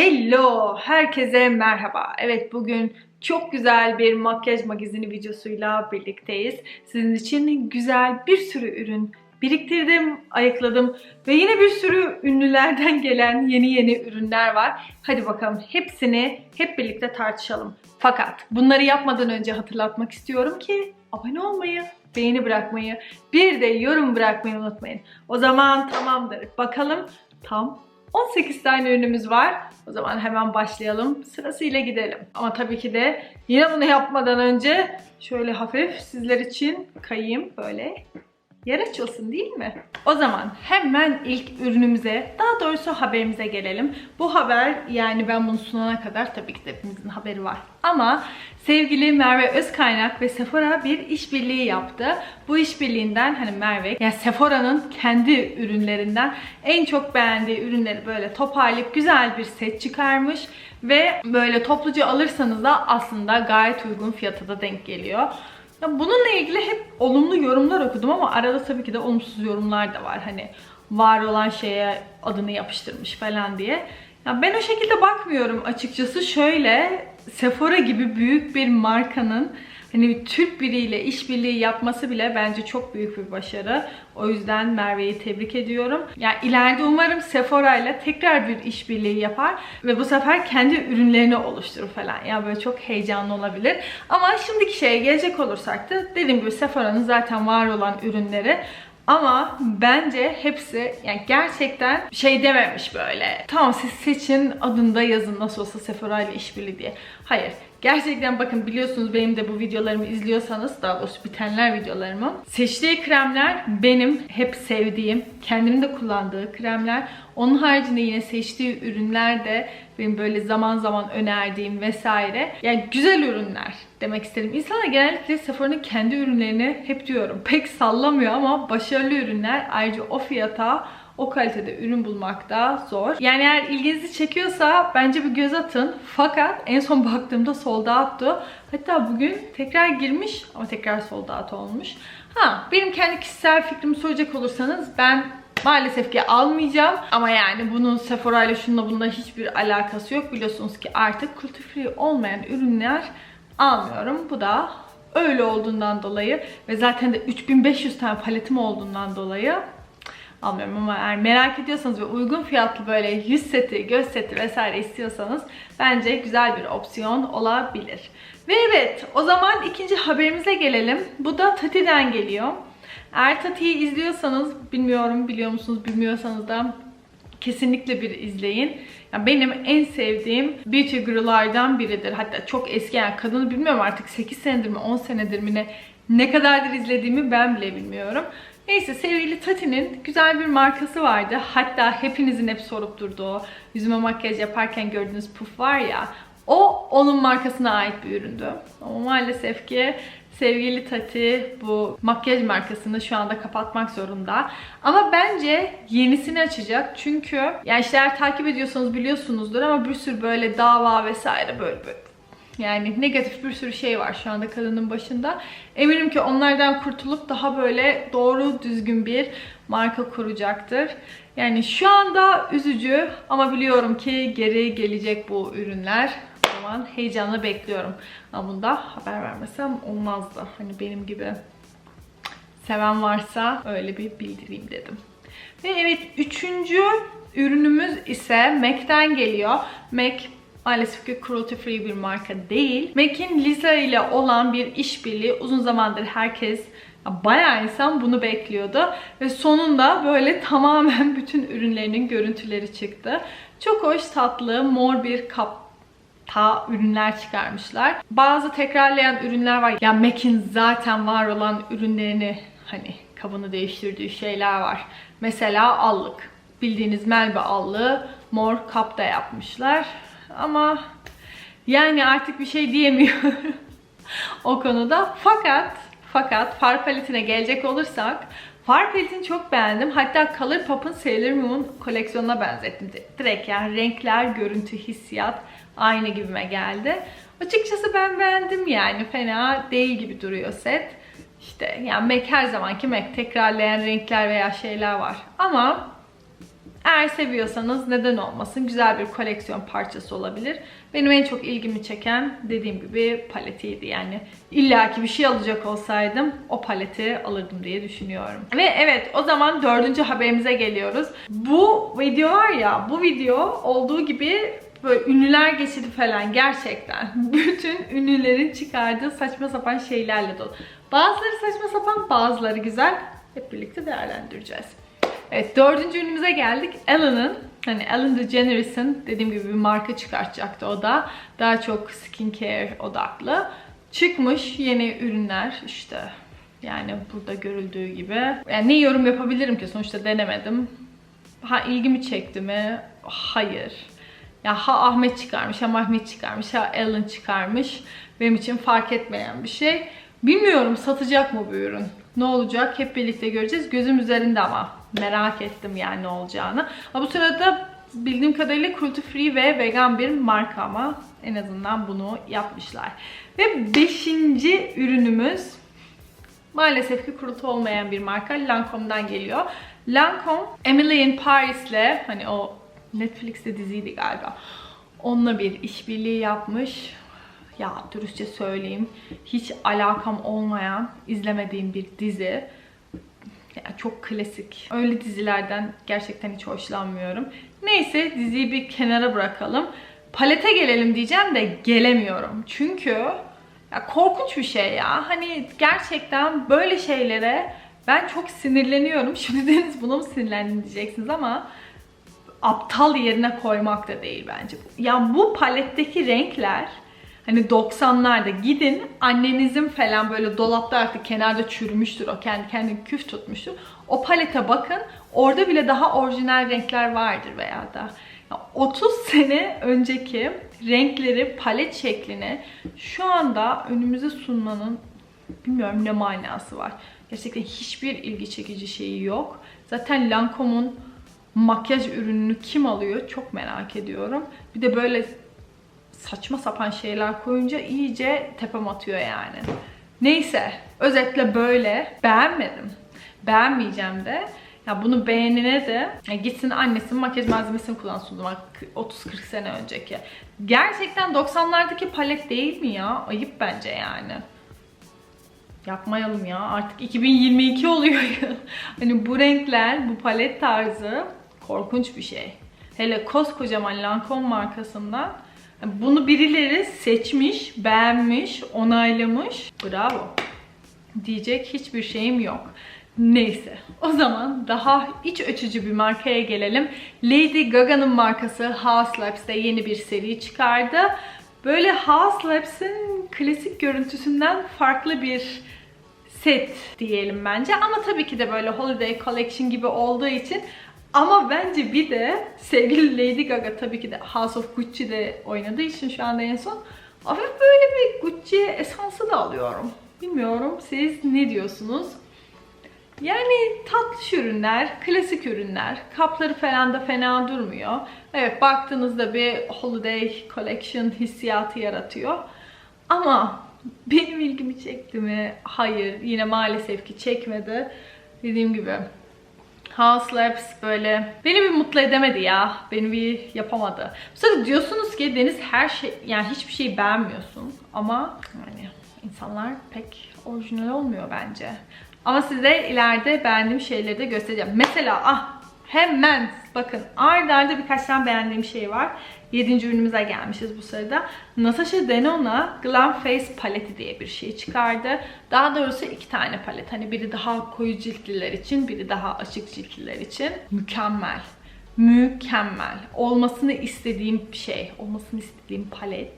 Hello, herkese merhaba. Evet bugün çok güzel bir makyaj magazini videosuyla birlikteyiz. Sizin için güzel bir sürü ürün biriktirdim, ayıkladım ve yine bir sürü ünlülerden gelen yeni yeni ürünler var. Hadi bakalım hepsini hep birlikte tartışalım. Fakat bunları yapmadan önce hatırlatmak istiyorum ki abone olmayı, beğeni bırakmayı, bir de yorum bırakmayı unutmayın. O zaman tamamdır. Bakalım tam 18 tane ürünümüz var. O zaman hemen başlayalım. Sırasıyla gidelim. Ama tabii ki de yine bunu yapmadan önce şöyle hafif sizler için kayayım böyle. Yer açılsın değil mi? O zaman hemen ilk ürünümüze, daha doğrusu haberimize gelelim. Bu haber yani ben bunu sunana kadar tabii ki hepimizin haberi var. Ama sevgili Merve Özkaynak ve Sephora bir işbirliği yaptı. Bu işbirliğinden hani Merve, yani Sephora'nın kendi ürünlerinden en çok beğendiği ürünleri böyle toparlayıp güzel bir set çıkarmış. Ve böyle topluca alırsanız da aslında gayet uygun fiyata da denk geliyor. Ya bununla ilgili hep olumlu yorumlar okudum ama arada tabii ki de olumsuz yorumlar da var. Hani var olan şeye adını yapıştırmış falan diye. Ya ben o şekilde bakmıyorum açıkçası. Şöyle Sephora gibi büyük bir markanın hani Türk biriyle işbirliği yapması bile bence çok büyük bir başarı. O yüzden Merve'yi tebrik ediyorum. Ya yani ileride umarım Sephora ile tekrar bir işbirliği yapar ve bu sefer kendi ürünlerini oluşturur falan. Ya yani böyle çok heyecanlı olabilir. Ama şimdiki şeye gelecek olursak da dediğim gibi Sephora'nın zaten var olan ürünleri ama bence hepsi yani gerçekten şey dememiş böyle. Tamam siz seçin adında yazın nasıl olsa Sephora ile işbirliği diye. Hayır. Gerçekten bakın biliyorsunuz benim de bu videolarımı izliyorsanız daha doğrusu bitenler videolarımı. Seçtiği kremler benim hep sevdiğim, kendimin de kullandığı kremler. Onun haricinde yine seçtiği ürünler de benim böyle zaman zaman önerdiğim vesaire. Yani güzel ürünler demek istedim. İnsanlar genellikle Sephora'nın kendi ürünlerini hep diyorum pek sallamıyor ama başarılı ürünler ayrıca o fiyata o kalitede ürün bulmak da zor. Yani eğer ilginizi çekiyorsa bence bir göz atın. Fakat en son baktığımda sold out'tu. Hatta bugün tekrar girmiş ama tekrar sold out olmuş. Ha benim kendi kişisel fikrimi soracak olursanız ben Maalesef ki almayacağım. Ama yani bunun Sephora ile şununla bununla hiçbir alakası yok. Biliyorsunuz ki artık cruelty free olmayan ürünler almıyorum. Bu da öyle olduğundan dolayı ve zaten de 3500 tane paletim olduğundan dolayı almıyorum ama eğer merak ediyorsanız ve uygun fiyatlı böyle yüz seti, göz seti vesaire istiyorsanız bence güzel bir opsiyon olabilir. Ve evet o zaman ikinci haberimize gelelim. Bu da Tati'den geliyor. Eğer Tati'yi izliyorsanız bilmiyorum biliyor musunuz bilmiyorsanız da kesinlikle bir izleyin. Yani benim en sevdiğim beauty gurulardan biridir. Hatta çok eski yani kadını bilmiyorum artık 8 senedir mi 10 senedir mi ne ne kadardır izlediğimi ben bile bilmiyorum. Neyse sevgili Tati'nin güzel bir markası vardı. Hatta hepinizin hep sorup durduğu yüzüme makyaj yaparken gördüğünüz puf var ya o onun markasına ait bir üründü. Ama maalesef ki sevgili Tati bu makyaj markasını şu anda kapatmak zorunda. Ama bence yenisini açacak. Çünkü yani işte eğer takip ediyorsanız biliyorsunuzdur ama bir sürü böyle dava vesaire böyle böyle yani negatif bir sürü şey var şu anda kadının başında. Eminim ki onlardan kurtulup daha böyle doğru düzgün bir marka kuracaktır. Yani şu anda üzücü ama biliyorum ki geri gelecek bu ürünler. O zaman heyecanla bekliyorum. Ama bunda haber vermesem olmazdı. Hani benim gibi seven varsa öyle bir bildireyim dedim. Ve evet üçüncü ürünümüz ise MAC'den geliyor. MAC maalesef ki cruelty free bir marka değil. MAC'in Lisa ile olan bir işbirliği uzun zamandır herkes bayağı insan bunu bekliyordu. Ve sonunda böyle tamamen bütün ürünlerinin görüntüleri çıktı. Çok hoş tatlı mor bir kap ta ürünler çıkarmışlar. Bazı tekrarlayan ürünler var. Ya MAC'in zaten var olan ürünlerini hani kabını değiştirdiği şeyler var. Mesela allık. Bildiğiniz Melbe allığı mor kapta yapmışlar. Ama yani artık bir şey diyemiyorum o konuda. Fakat fakat far paletine gelecek olursak far paletini çok beğendim. Hatta Colourpop'un Sailor Moon koleksiyonuna benzettim. Direkt yani renkler, görüntü, hissiyat aynı gibime geldi. Açıkçası ben beğendim yani. Fena değil gibi duruyor set. İşte yani MAC her zamanki MAC. Tekrarlayan renkler veya şeyler var. Ama Eğer seviyorsanız neden olmasın güzel bir koleksiyon parçası olabilir. Benim en çok ilgimi çeken dediğim gibi paletiydi yani. illaki bir şey alacak olsaydım o paleti alırdım diye düşünüyorum. Ve evet o zaman dördüncü haberimize geliyoruz. Bu video var ya bu video olduğu gibi böyle ünlüler geçidi falan gerçekten bütün ünlülerin çıkardığı saçma sapan şeylerle dolu. Bazıları saçma sapan bazıları güzel. Hep birlikte değerlendireceğiz. Evet dördüncü ürünümüze geldik. Ellen'ın hani Ellen DeGeneres'in dediğim gibi bir marka çıkartacaktı o da. Daha çok skincare odaklı. Çıkmış yeni ürünler işte yani burada görüldüğü gibi. Yani ne yorum yapabilirim ki sonuçta denemedim. Ha ilgimi çekti mi? Hayır. Ya ha Ahmet çıkarmış, ha Mahmet çıkarmış, ha Ellen çıkarmış. Benim için fark etmeyen bir şey. Bilmiyorum satacak mı bu ürün? Ne olacak? Hep birlikte göreceğiz. Gözüm üzerinde ama. Merak ettim yani ne olacağını. Ama bu sırada bildiğim kadarıyla cruelty free ve vegan bir marka ama en azından bunu yapmışlar. Ve beşinci ürünümüz maalesef ki cruelty olmayan bir marka. Lancome'dan geliyor. Lancome, Emily in Paris'le hani o Netflix'te diziydi galiba. Onunla bir işbirliği yapmış. Ya dürüstçe söyleyeyim. Hiç alakam olmayan, izlemediğim bir dizi. Yani çok klasik. Öyle dizilerden gerçekten hiç hoşlanmıyorum. Neyse diziyi bir kenara bırakalım. Palete gelelim diyeceğim de gelemiyorum. Çünkü ya korkunç bir şey ya. Hani gerçekten böyle şeylere ben çok sinirleniyorum. Şimdi Deniz buna mı sinirlendin diyeceksiniz ama aptal yerine koymak da değil bence. Ya bu paletteki renkler hani 90'larda gidin annenizin falan böyle dolapta artık kenarda çürümüştür o kendi kendine küf tutmuştur. O palete bakın orada bile daha orijinal renkler vardır veya da 30 sene önceki renkleri, palet şeklini şu anda önümüze sunmanın bilmiyorum ne manası var. Gerçekten hiçbir ilgi çekici şeyi yok. Zaten Lancome'un makyaj ürününü kim alıyor çok merak ediyorum. Bir de böyle saçma sapan şeyler koyunca iyice tepem atıyor yani. Neyse özetle böyle beğenmedim. Beğenmeyeceğim de. Ya bunu beğenine de ya gitsin annesinin makyaj malzemesini kullansın 30-40 sene önceki. Gerçekten 90'lardaki palet değil mi ya? Ayıp bence yani. Yapmayalım ya. Artık 2022 oluyor hani bu renkler, bu palet tarzı korkunç bir şey. Hele koskocaman Lancome markasından bunu birileri seçmiş, beğenmiş, onaylamış. Bravo. Diyecek hiçbir şeyim yok. Neyse o zaman daha iç açıcı bir markaya gelelim. Lady Gaga'nın markası House Labs'te yeni bir seri çıkardı. Böyle House Labs'in klasik görüntüsünden farklı bir set diyelim bence. Ama tabii ki de böyle Holiday Collection gibi olduğu için ama bence bir de sevgili Lady Gaga tabii ki de House of Gucci'de oynadığı için şu anda en son hafif böyle bir Gucci esansı da alıyorum. Bilmiyorum siz ne diyorsunuz? Yani tatlı ürünler, klasik ürünler. Kapları falan da fena durmuyor. Evet baktığınızda bir holiday collection hissiyatı yaratıyor. Ama benim ilgimi çekti mi? Hayır. Yine maalesef ki çekmedi. Dediğim gibi House Labs böyle beni bir mutlu edemedi ya. Beni bir yapamadı. Bu diyorsunuz ki Deniz her şey yani hiçbir şeyi beğenmiyorsun ama yani insanlar pek orijinal olmuyor bence. Ama size ileride beğendiğim şeyleri de göstereceğim. Mesela ah hemen bakın arda arda birkaç tane beğendiğim şey var. Yedinci ürünümüze gelmişiz bu sırada. Natasha Denona Glam Face paleti diye bir şey çıkardı. Daha doğrusu iki tane palet. Hani biri daha koyu ciltliler için, biri daha açık ciltliler için. Mükemmel. Mükemmel. Olmasını istediğim şey. Olmasını istediğim palet.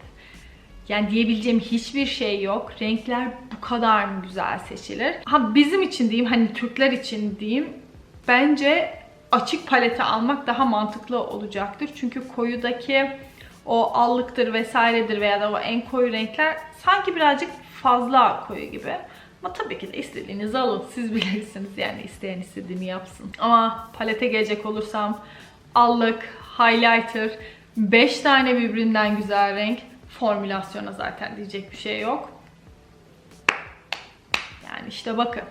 Yani diyebileceğim hiçbir şey yok. Renkler bu kadar mı güzel seçilir? Ha bizim için diyeyim, hani Türkler için diyeyim. Bence açık palete almak daha mantıklı olacaktır. Çünkü koyudaki o allıktır vesairedir veya da o en koyu renkler sanki birazcık fazla koyu gibi. Ama tabii ki de istediğinizi alın. Siz bilirsiniz yani isteyen istediğini yapsın. Ama palete gelecek olursam allık, highlighter, 5 tane birbirinden güzel renk. Formülasyona zaten diyecek bir şey yok. Yani işte bakın.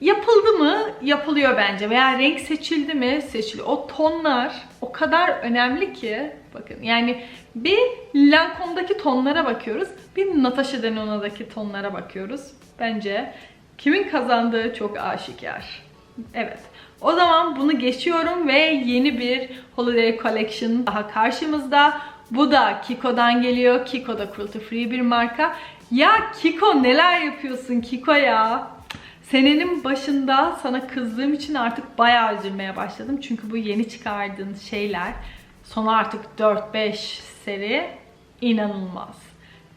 Yapıldı mı? Yapılıyor bence. Veya renk seçildi mi? Seçiliyor. O tonlar o kadar önemli ki. Bakın yani bir Lancome'daki tonlara bakıyoruz. Bir Natasha Denona'daki tonlara bakıyoruz. Bence kimin kazandığı çok aşikar. Evet. O zaman bunu geçiyorum ve yeni bir Holiday Collection daha karşımızda. Bu da Kiko'dan geliyor. Kiko da cruelty free bir marka. Ya Kiko neler yapıyorsun Kiko ya? Senenin başında sana kızdığım için artık bayağı üzülmeye başladım. Çünkü bu yeni çıkardığın şeyler sonu artık 4-5 seri inanılmaz.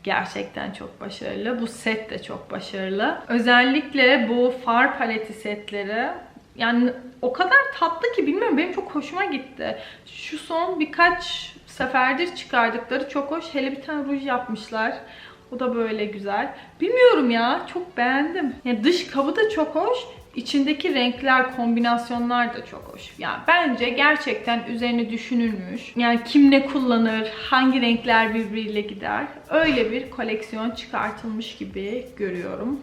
Gerçekten çok başarılı. Bu set de çok başarılı. Özellikle bu far paleti setleri yani o kadar tatlı ki bilmiyorum benim çok hoşuma gitti. Şu son birkaç seferdir çıkardıkları çok hoş. Hele bir tane ruj yapmışlar. O da böyle güzel. Bilmiyorum ya çok beğendim. Yani dış kabı da çok hoş. İçindeki renkler, kombinasyonlar da çok hoş. Yani bence gerçekten üzerine düşünülmüş. Yani kim ne kullanır, hangi renkler birbiriyle gider. Öyle bir koleksiyon çıkartılmış gibi görüyorum.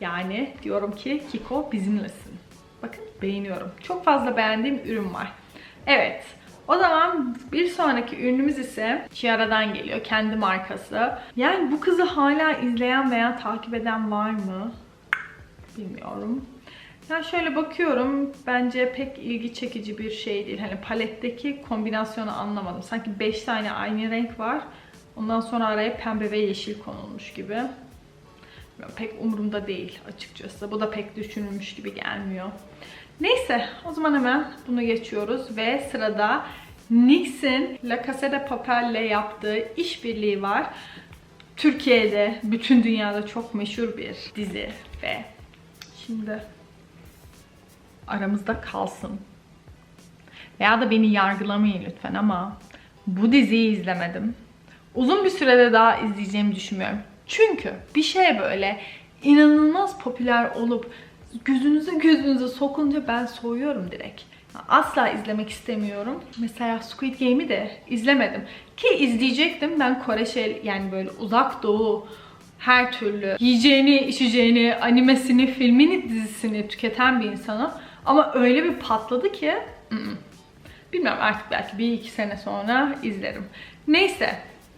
Yani diyorum ki Kiko bizimlesin. Bakın beğeniyorum. Çok fazla beğendiğim ürün var. Evet. O zaman bir sonraki ürünümüz ise Chiara'dan geliyor. Kendi markası. Yani bu kızı hala izleyen veya takip eden var mı? Bilmiyorum. Yani şöyle bakıyorum. Bence pek ilgi çekici bir şey değil. Hani paletteki kombinasyonu anlamadım. Sanki 5 tane aynı renk var. Ondan sonra araya pembe ve yeşil konulmuş gibi. Pek umurumda değil açıkçası. Bu da pek düşünülmüş gibi gelmiyor. Neyse o zaman hemen bunu geçiyoruz ve sırada NYX'in La Casa de Papel'le yaptığı işbirliği var. Türkiye'de, bütün dünyada çok meşhur bir dizi ve şimdi aramızda kalsın. Veya da beni yargılamayın lütfen ama bu diziyi izlemedim. Uzun bir sürede daha izleyeceğimi düşünmüyorum. Çünkü bir şey böyle inanılmaz popüler olup gözünüze gözünüze sokunca ben soğuyorum direkt. Asla izlemek istemiyorum. Mesela Squid Game'i de izlemedim. Ki izleyecektim. Ben Kore şey yani böyle uzak doğu her türlü yiyeceğini, içeceğini, animesini, filmini, dizisini tüketen bir insanım. Ama öyle bir patladı ki ı-ı. bilmiyorum artık belki bir iki sene sonra izlerim. Neyse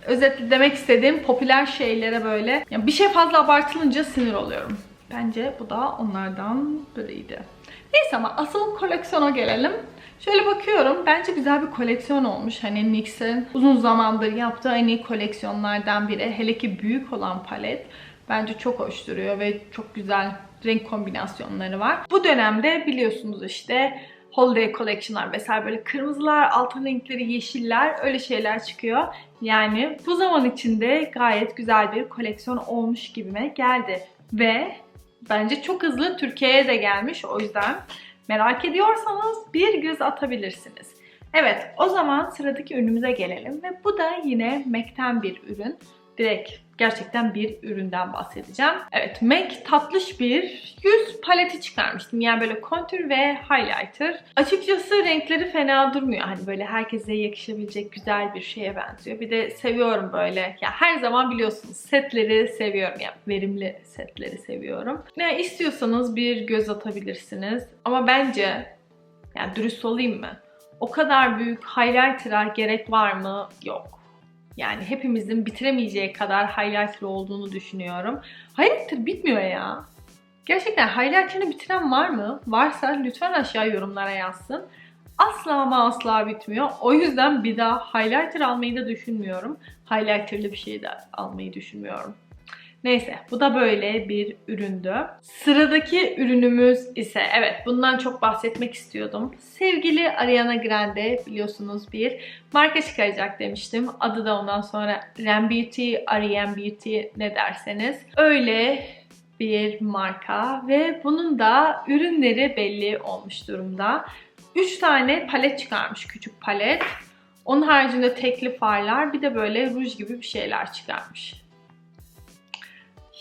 özetle demek istediğim popüler şeylere böyle yani bir şey fazla abartılınca sinir oluyorum. Bence bu da onlardan biriydi. Neyse ama asıl koleksiyona gelelim. Şöyle bakıyorum. Bence güzel bir koleksiyon olmuş. Hani NYX'in uzun zamandır yaptığı en iyi koleksiyonlardan biri. Hele ki büyük olan palet. Bence çok hoş duruyor ve çok güzel renk kombinasyonları var. Bu dönemde biliyorsunuz işte holiday collection'lar vesaire böyle kırmızılar, altın renkleri, yeşiller öyle şeyler çıkıyor. Yani bu zaman içinde gayet güzel bir koleksiyon olmuş gibime geldi. Ve bence çok hızlı Türkiye'ye de gelmiş. O yüzden merak ediyorsanız bir göz atabilirsiniz. Evet o zaman sıradaki ürünümüze gelelim ve bu da yine MAC'ten bir ürün. Direkt gerçekten bir üründen bahsedeceğim. Evet MAC tatlış bir yüz paleti çıkarmıştım. Yani böyle kontür ve highlighter. Açıkçası renkleri fena durmuyor. Hani böyle herkese yakışabilecek güzel bir şeye benziyor. Bir de seviyorum böyle. Ya her zaman biliyorsunuz setleri seviyorum. Yani verimli setleri seviyorum. Ne istiyorsanız bir göz atabilirsiniz. Ama bence yani dürüst olayım mı? O kadar büyük highlighter'a gerek var mı? Yok. Yani hepimizin bitiremeyeceği kadar highlighter olduğunu düşünüyorum. Highlighter bitmiyor ya. Gerçekten highlighter'ını bitiren var mı? Varsa lütfen aşağı yorumlara yazsın. Asla ama asla bitmiyor. O yüzden bir daha highlighter almayı da düşünmüyorum. Highlighter'lı bir şey de almayı düşünmüyorum. Neyse bu da böyle bir üründü. Sıradaki ürünümüz ise evet bundan çok bahsetmek istiyordum. Sevgili Ariana Grande biliyorsunuz bir marka çıkaracak demiştim. Adı da ondan sonra Ren Beauty, Ariane Beauty ne derseniz. Öyle bir marka ve bunun da ürünleri belli olmuş durumda. 3 tane palet çıkarmış küçük palet. Onun haricinde tekli farlar bir de böyle ruj gibi bir şeyler çıkarmış.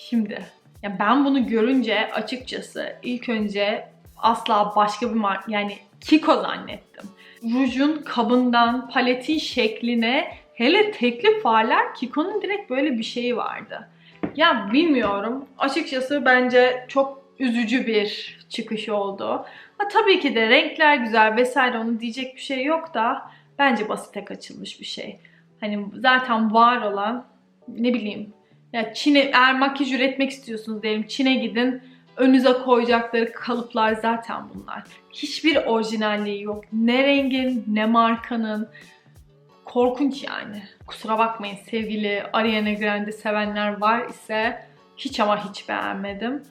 Şimdi ya ben bunu görünce açıkçası ilk önce asla başka bir mar yani Kiko zannettim. Rujun kabından paletin şekline hele tekli farlar Kiko'nun direkt böyle bir şeyi vardı. Ya bilmiyorum. Açıkçası bence çok üzücü bir çıkış oldu. Ha, tabii ki de renkler güzel vesaire onu diyecek bir şey yok da bence basite kaçılmış bir şey. Hani zaten var olan ne bileyim ya Çin'e eğer makyaj üretmek istiyorsunuz diyelim Çin'e gidin önünüze koyacakları kalıplar zaten bunlar. Hiçbir orijinalliği yok. Ne rengin ne markanın. Korkunç yani. Kusura bakmayın sevgili Ariana Grande sevenler var ise hiç ama hiç beğenmedim.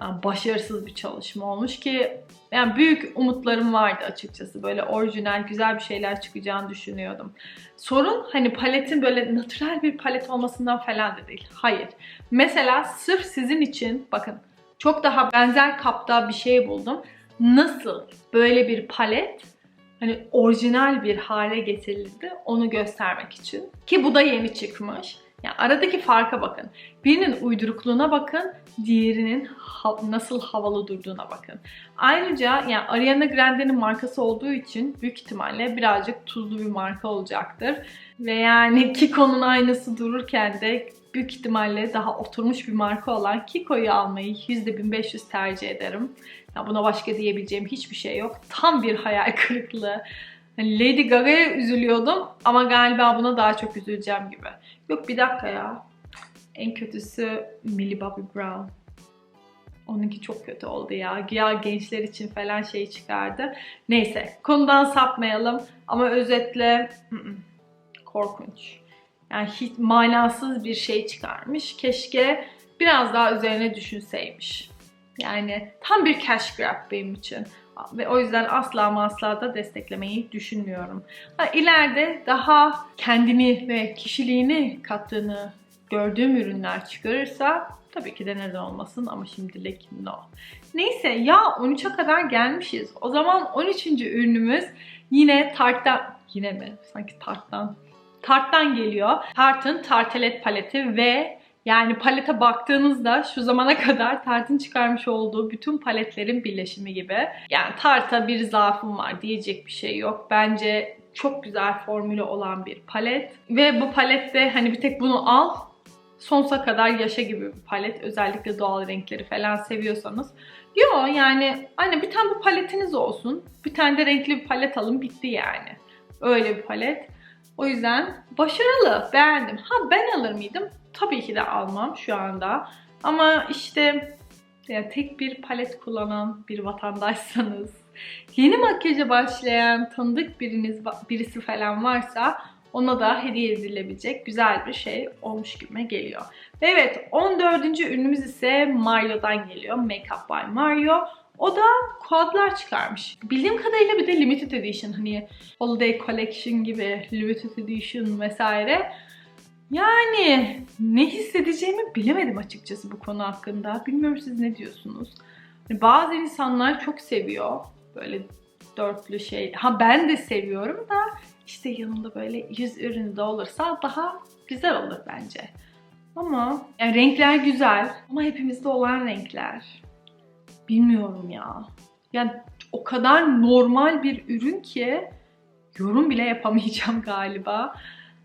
Yani başarısız bir çalışma olmuş ki yani büyük umutlarım vardı açıkçası. Böyle orijinal güzel bir şeyler çıkacağını düşünüyordum. Sorun hani paletin böyle natürel bir palet olmasından falan da değil. Hayır. Mesela sırf sizin için bakın çok daha benzer kapta bir şey buldum. Nasıl böyle bir palet hani orijinal bir hale getirildi onu göstermek için. Ki bu da yeni çıkmış. Yani aradaki farka bakın. Birinin uydurukluğuna bakın, diğerinin ha- nasıl havalı durduğuna bakın. Ayrıca yani Ariana Grande'nin markası olduğu için büyük ihtimalle birazcık tuzlu bir marka olacaktır. Ve yani Kiko'nun aynısı dururken de büyük ihtimalle daha oturmuş bir marka olan Kiko'yu almayı %1500 tercih ederim. Ya buna başka diyebileceğim hiçbir şey yok. Tam bir hayal kırıklığı. Hani Lady Gaga'ya üzülüyordum ama galiba buna daha çok üzüleceğim gibi. Yok bir dakika ya. En kötüsü Millie Bobby Brown. Onunki çok kötü oldu ya. Ya gençler için falan şey çıkardı. Neyse konudan sapmayalım ama özetle korkunç. Yani hiç manasız bir şey çıkarmış. Keşke biraz daha üzerine düşünseymiş. Yani tam bir cash grab benim için. Ve o yüzden asla ama asla da desteklemeyi düşünmüyorum. Ha, ileride daha kendini ve kişiliğini kattığını gördüğüm ürünler çıkarırsa tabii ki de neden olmasın ama şimdilik no. Neyse ya 13'e kadar gelmişiz. O zaman 13. ürünümüz yine Tarte'dan yine mi? Sanki Tarte'dan. Tarte'dan geliyor. Tarte'ın Tartelet paleti ve yani palete baktığınızda şu zamana kadar Tarte'ın çıkarmış olduğu bütün paletlerin birleşimi gibi. Yani Tarte'a bir zaafım var diyecek bir şey yok. Bence çok güzel formülü olan bir palet. Ve bu palette hani bir tek bunu al sonsuza kadar yaşa gibi bir palet. Özellikle doğal renkleri falan seviyorsanız. Yo yani hani bir tane bu paletiniz olsun. Bir tane de renkli bir palet alın bitti yani. Öyle bir palet. O yüzden başarılı, beğendim. Ha ben alır mıydım? Tabii ki de almam şu anda. Ama işte ya tek bir palet kullanan bir vatandaşsanız, yeni makyaja başlayan tanıdık biriniz birisi falan varsa ona da hediye edilebilecek güzel bir şey olmuş gibime geliyor. Ve evet 14. ürünümüz ise Mario'dan geliyor. Makeup by Mario. O da kodlar çıkarmış. Bildiğim kadarıyla bir de limited edition hani holiday collection gibi limited edition vesaire. Yani ne hissedeceğimi bilemedim açıkçası bu konu hakkında. Bilmiyorum siz ne diyorsunuz? Hani bazı insanlar çok seviyor böyle dörtlü şey. Ha ben de seviyorum da işte yanında böyle yüz ürünü de olursa daha güzel olur bence. Ama yani renkler güzel ama hepimizde olan renkler. Bilmiyorum ya. Yani o kadar normal bir ürün ki yorum bile yapamayacağım galiba.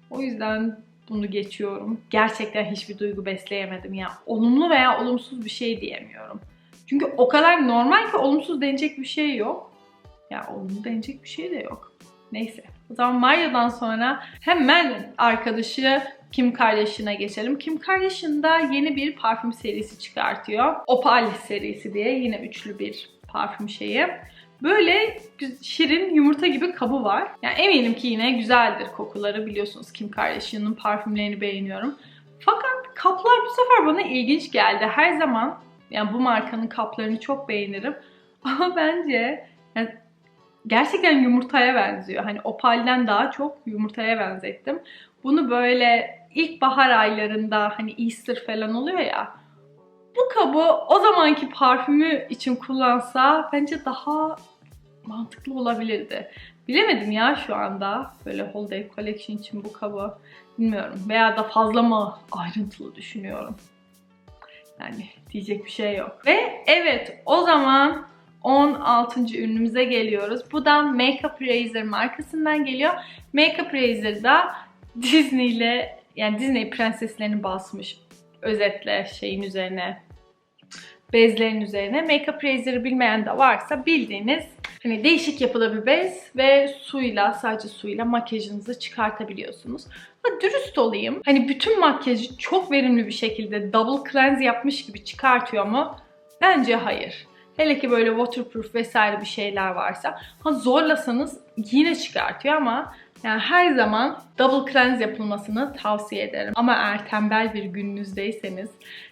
O yüzden bunu geçiyorum. Gerçekten hiçbir duygu besleyemedim ya. Olumlu veya olumsuz bir şey diyemiyorum. Çünkü o kadar normal ki olumsuz denecek bir şey yok. Ya olumlu denecek bir şey de yok. Neyse. O zaman Mario'dan sonra hemen arkadaşı Kim Kardashian'a geçelim. Kim Kardashian da yeni bir parfüm serisi çıkartıyor. Opal serisi diye yine üçlü bir parfüm şeyi. Böyle şirin yumurta gibi kabı var. Yani eminim ki yine güzeldir kokuları. Biliyorsunuz Kim Kardashian'ın parfümlerini beğeniyorum. Fakat kaplar bu sefer bana ilginç geldi. Her zaman yani bu markanın kaplarını çok beğenirim. Ama bence yani gerçekten yumurtaya benziyor. Hani opalden daha çok yumurtaya benzettim. Bunu böyle ilk bahar aylarında hani Easter falan oluyor ya. Bu kabı o zamanki parfümü için kullansa bence daha mantıklı olabilirdi. Bilemedim ya şu anda böyle Holiday Collection için bu kabı. Bilmiyorum. Veya da fazla mı ayrıntılı düşünüyorum. Yani diyecek bir şey yok. Ve evet o zaman 16. ürünümüze geliyoruz. Bu da Makeup Razor markasından geliyor. Makeup Razor'da Disney ile yani Disney prenseslerini basmış özetle şeyin üzerine bezlerin üzerine. Makeup Razor'ı bilmeyen de varsa bildiğiniz hani değişik yapıda bir bez ve suyla sadece suyla makyajınızı çıkartabiliyorsunuz. Ama dürüst olayım. Hani bütün makyajı çok verimli bir şekilde double cleanse yapmış gibi çıkartıyor mu? Bence hayır. Hele ki böyle waterproof vesaire bir şeyler varsa. Ha zorlasanız yine çıkartıyor ama yani her zaman double cleanse yapılmasını tavsiye ederim. Ama eğer tembel bir gününüzdeyseniz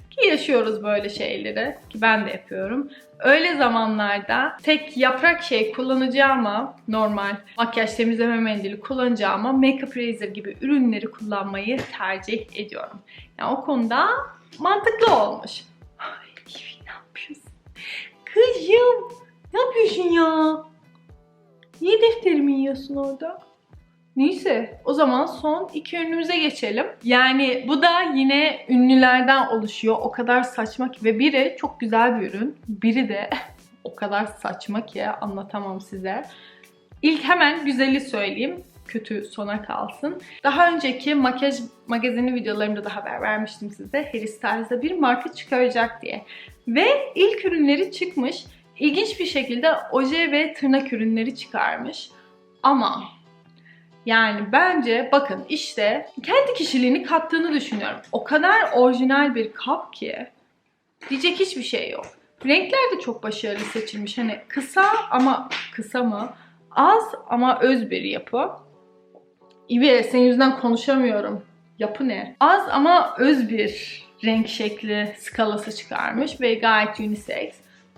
ki yaşıyoruz böyle şeyleri ki ben de yapıyorum. Öyle zamanlarda tek yaprak şey kullanacağıma normal makyaj temizleme mendili kullanacağıma makeup razor gibi ürünleri kullanmayı tercih ediyorum. Yani o konuda mantıklı olmuş. Ay, ne yapıyorsun? Kızım ne yapıyorsun ya? Niye defterimi yiyorsun orada? Neyse o zaman son iki ünlümüze geçelim. Yani bu da yine ünlülerden oluşuyor. O kadar saçma ki ve biri çok güzel bir ürün. Biri de o kadar saçma ki anlatamam size. İlk hemen güzeli söyleyeyim. Kötü sona kalsın. Daha önceki makyaj magazini videolarımda da haber vermiştim size. Harry Styles'da bir marka çıkaracak diye. Ve ilk ürünleri çıkmış. İlginç bir şekilde oje ve tırnak ürünleri çıkarmış. Ama yani bence bakın işte kendi kişiliğini kattığını düşünüyorum. O kadar orijinal bir kap ki diyecek hiçbir şey yok. Renkler de çok başarılı seçilmiş. Hani kısa ama kısa mı? Az ama öz bir yapı. İbi senin yüzünden konuşamıyorum. Yapı ne? Az ama öz bir renk şekli skalası çıkarmış ve gayet unisex.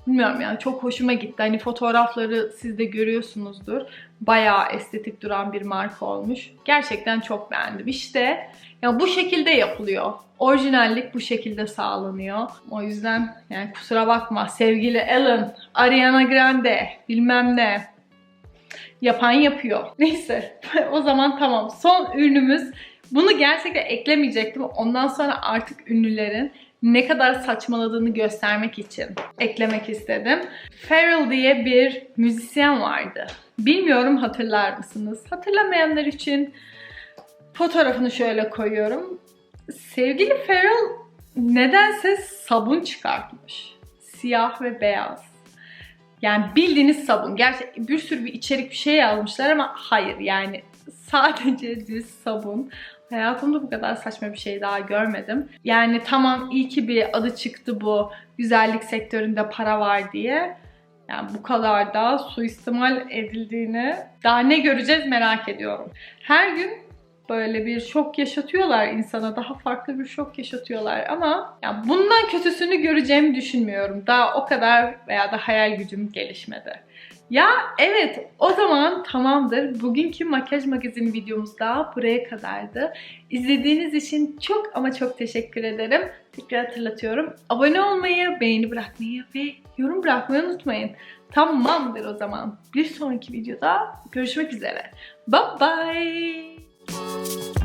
Bilmiyorum yani çok hoşuma gitti. Hani fotoğrafları siz de görüyorsunuzdur. Bayağı estetik duran bir marka olmuş. Gerçekten çok beğendim. İşte ya bu şekilde yapılıyor. Orijinallik bu şekilde sağlanıyor. O yüzden yani kusura bakma sevgili Ellen, Ariana Grande bilmem ne yapan yapıyor. Neyse o zaman tamam. Son ürünümüz bunu gerçekten eklemeyecektim. Ondan sonra artık ünlülerin ne kadar saçmaladığını göstermek için eklemek istedim. Pharrell diye bir müzisyen vardı. Bilmiyorum hatırlar mısınız? Hatırlamayanlar için fotoğrafını şöyle koyuyorum. Sevgili Pharrell nedense sabun çıkartmış. Siyah ve beyaz. Yani bildiğiniz sabun. Gerçi bir sürü bir içerik bir şey yazmışlar ama hayır yani sadece düz sabun. Hayatımda bu kadar saçma bir şey daha görmedim. Yani tamam iyi ki bir adı çıktı bu güzellik sektöründe para var diye. Yani bu kadar da suistimal edildiğini daha ne göreceğiz merak ediyorum. Her gün böyle bir şok yaşatıyorlar insana. Daha farklı bir şok yaşatıyorlar ama yani bundan kötüsünü göreceğimi düşünmüyorum. Daha o kadar veya da hayal gücüm gelişmedi. Ya evet o zaman tamamdır. Bugünkü makyaj magazin videomuz da buraya kadardı. İzlediğiniz için çok ama çok teşekkür ederim. Tekrar hatırlatıyorum. Abone olmayı, beğeni bırakmayı ve yorum bırakmayı unutmayın. Tamamdır o zaman. Bir sonraki videoda görüşmek üzere. Bye bye.